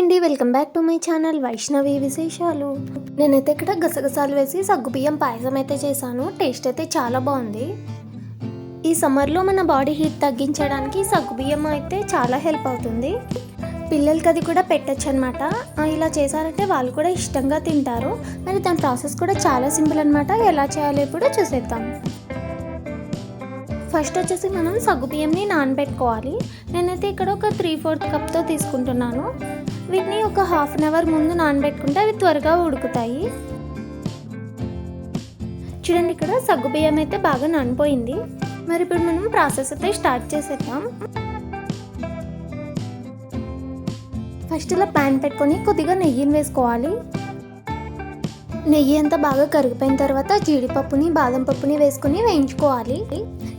అండి welcome back to my channel Vaishnavi విశేషాలు. నేనైతే ఇక్కడ గసగసాలు వేసి సగ్గుబియ్యం పాయసం అయితే చేశాను. టేస్ట్ అయితే చాలా బాగుంది. ఈ సమ్మర్లో మన బాడీ హీట్ తగ్గించడానికి సగ్గుబియ్యం అయితే చాలా హెల్ప్ అవుతుంది. పిల్లలకి అది కూడా పెట్టచ్చు అనమాట ఇలా చేశారంటే వాళ్ళు కూడా ఇష్టంగా తింటారు. మరి దాని ప్రాసెస్ కూడా చాలా సింపుల్ అనమాట. ఎలా చేయాలో ఇప్పుడు చూసేద్దాం. ఫస్ట్ వచ్చేసి మనం సగ్గుబియ్యంని నానబెట్టుకోవాలి. నేనైతే ఇక్కడ ఒక త్రీ ఫోర్త్ కప్తో తీసుకుంటున్నాను. వీటిని ఒక హాఫ్ అన్ అవర్ ముందు నానబెట్టుకుంటే అవి త్వరగా ఉడుకుతాయి. చూడండి ఇక్కడ సగ్గుబియ్యం అయితే బాగా నానిపోయింది. మరి ఇప్పుడు మనం ప్రాసెస్ అయితే స్టార్ట్ చేసేద్దాం. ఫస్ట్ ఇలా ప్యాన్ పెట్టుకొని కొద్దిగా నెయ్యిని వేసుకోవాలి. నెయ్యి అంతా బాగా కరిగిపోయిన తర్వాత జీడిపప్పుని బాదం పప్పుని వేసుకొని వేయించుకోవాలి.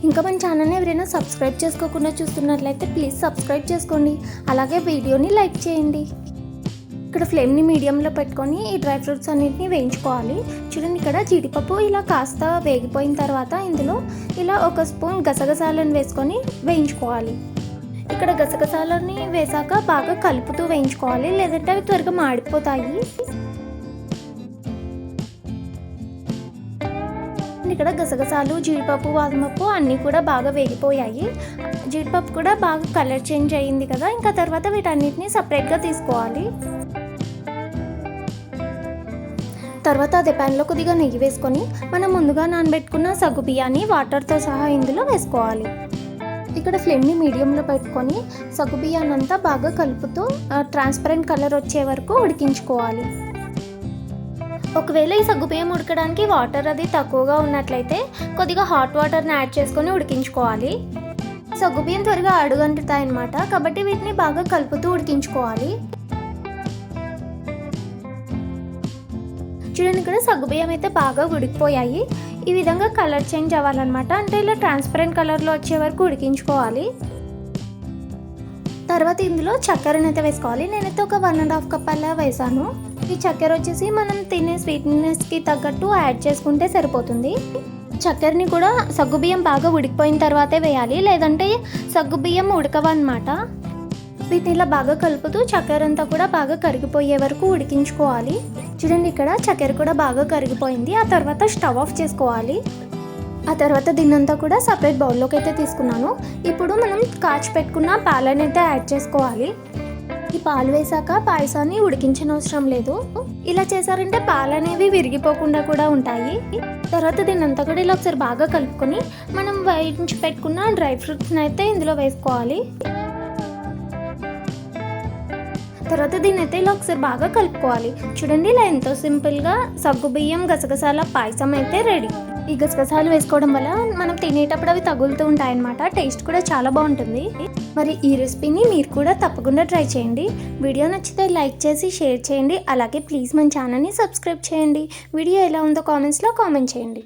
ఇంకా మన ఛానల్ని ఎవరైనా సబ్స్క్రైబ్ చేసుకోకుండా చూస్తున్నట్లయితే ప్లీజ్ సబ్స్క్రైబ్ చేసుకోండి. అలాగే వీడియోని లైక్ చేయండి. ఇక్కడ ఫ్లేమ్ని మీడియంలో పెట్టుకొని ఈ డ్రై ఫ్రూట్స్ అన్నింటినీ వేయించుకోవాలి. చూడండి ఇక్కడ జీడిపప్పు ఇలా కాస్త వేగిపోయిన తర్వాత ఇందులో ఇలా ఒక స్పూన్ గసగసాలను వేసుకొని వేయించుకోవాలి. ఇక్కడ గసగసాలని వేసాక బాగా కలుపుతూ వేయించుకోవాలి. లేదంటే అవి త్వరగా మాడిపోతాయి. ఇక్కడ గసగసాలు జీడిపప్పు బాదమప్పు అన్నీ కూడా బాగా వేగిపోయాయి. జీడిపప్పు కూడా బాగా కలర్ చేంజ్ అయ్యింది కదా ఇంకా తర్వాత వీటన్నిటిని సపరేట్గా తీసుకోవాలి. తర్వాత అదే ప్యాన్లో కొద్దిగా నెయ్యి వేసుకొని మనం ముందుగా నానబెట్టుకున్న సగ్గు బియ్యాన్ని వాటర్తో సహా ఇందులో వేసుకోవాలి. ఇక్కడ ఫ్లేమ్ని మీడియంలో పెట్టుకొని సగ్గు బియ్యాన్ని అంతా బాగా కలుపుతూ ట్రాన్స్పరెంట్ కలర్ వచ్చే వరకు ఉడికించుకోవాలి. ఒకవేళ ఈ సగ్గుబియ్యం ఉడకడానికి వాటర్ అది తక్కువగా ఉన్నట్లయితే కొద్దిగా హాట్ వాటర్ని యాడ్ చేసుకొని ఉడికించుకోవాలి. సగ్గుబియ్యం త్వరగా అడుగంటుతాయి అనమాట కాబట్టి వీటిని బాగా కలుపుతూ ఉడికించుకోవాలి. చూడండి ఇక్కడ సగ్గుబియ్యం అయితే బాగా ఉడికిపోయాయి. ఈ విధంగా కలర్ చేంజ్ అవ్వాలన్నమాట. అంటే ఇలా ట్రాన్స్పరెంట్ కలర్లో వచ్చే వరకు ఉడికించుకోవాలి. తర్వాత ఇందులో చక్కెరని అయితే వేసుకోవాలి. నేనైతే ఒక వన్ అండ్ హాఫ్ కప్ అలా వేసాను. ఈ చక్కెర వచ్చేసి మనం తినే స్వీట్నెస్కి తగ్గట్టు యాడ్ చేసుకుంటే సరిపోతుంది. చక్కెరని కూడా సగ్గుబియ్యం బాగా ఉడికిపోయిన తర్వాతే వేయాలి లేదంటే సగ్గుబియ్యం ఉడకవన్నమాట. వీటిని ఇలా బాగా కలుపుతూ చక్కెర అంతా కూడా బాగా కరిగిపోయే వరకు ఉడికించుకోవాలి. చూడండి ఇక్కడ చక్కెర కూడా బాగా కరిగిపోయింది ఆ తర్వాత స్టవ్ ఆఫ్ చేసుకోవాలి. ఆ తర్వాత దీన్నంతా కూడా సపరేట్ బౌల్లోకి అయితే తీసుకున్నాను. ఇప్పుడు మనం కాచి పెట్టుకున్న పాలనైతే అయితే యాడ్ చేసుకోవాలి. ఈ పాలు వేసాక పాయసాన్ని ఉడికించనవసరం లేదు. ఇలా చేశారంటే పాలు అనేవి విరిగిపోకుండా కూడా ఉంటాయి. తర్వాత దీన్నంతా కూడా ఇలా ఒకసారి బాగా కలుపుకొని మనం వేయించి పెట్టుకున్న డ్రై ఫ్రూట్స్ని అయితే ఇందులో వేసుకోవాలి. తర్వాత దీన్ని అయితే ఇలా ఒకసారి బాగా కలుపుకోవాలి. చూడండి ఇలా ఎంతో సింపుల్గా సగ్గు బియ్యం గసగసాల పాయసం అయితే రెడీ. ఈ గసగసాలు వేసుకోవడం వల్ల మనం తినేటప్పుడు అవి తగులుతూ ఉంటాయన్నమాట. టేస్ట్ కూడా చాలా బాగుంటుంది. మరి ఈ రెసిపీని మీరు కూడా తప్పకుండా ట్రై చేయండి. వీడియో నచ్చితే లైక్ చేసి షేర్ చేయండి. అలాగే ప్లీజ్ మన ఛానల్ని సబ్స్క్రైబ్ చేయండి. వీడియో ఎలా ఉందో కామెంట్స్లో కామెంట్ చేయండి.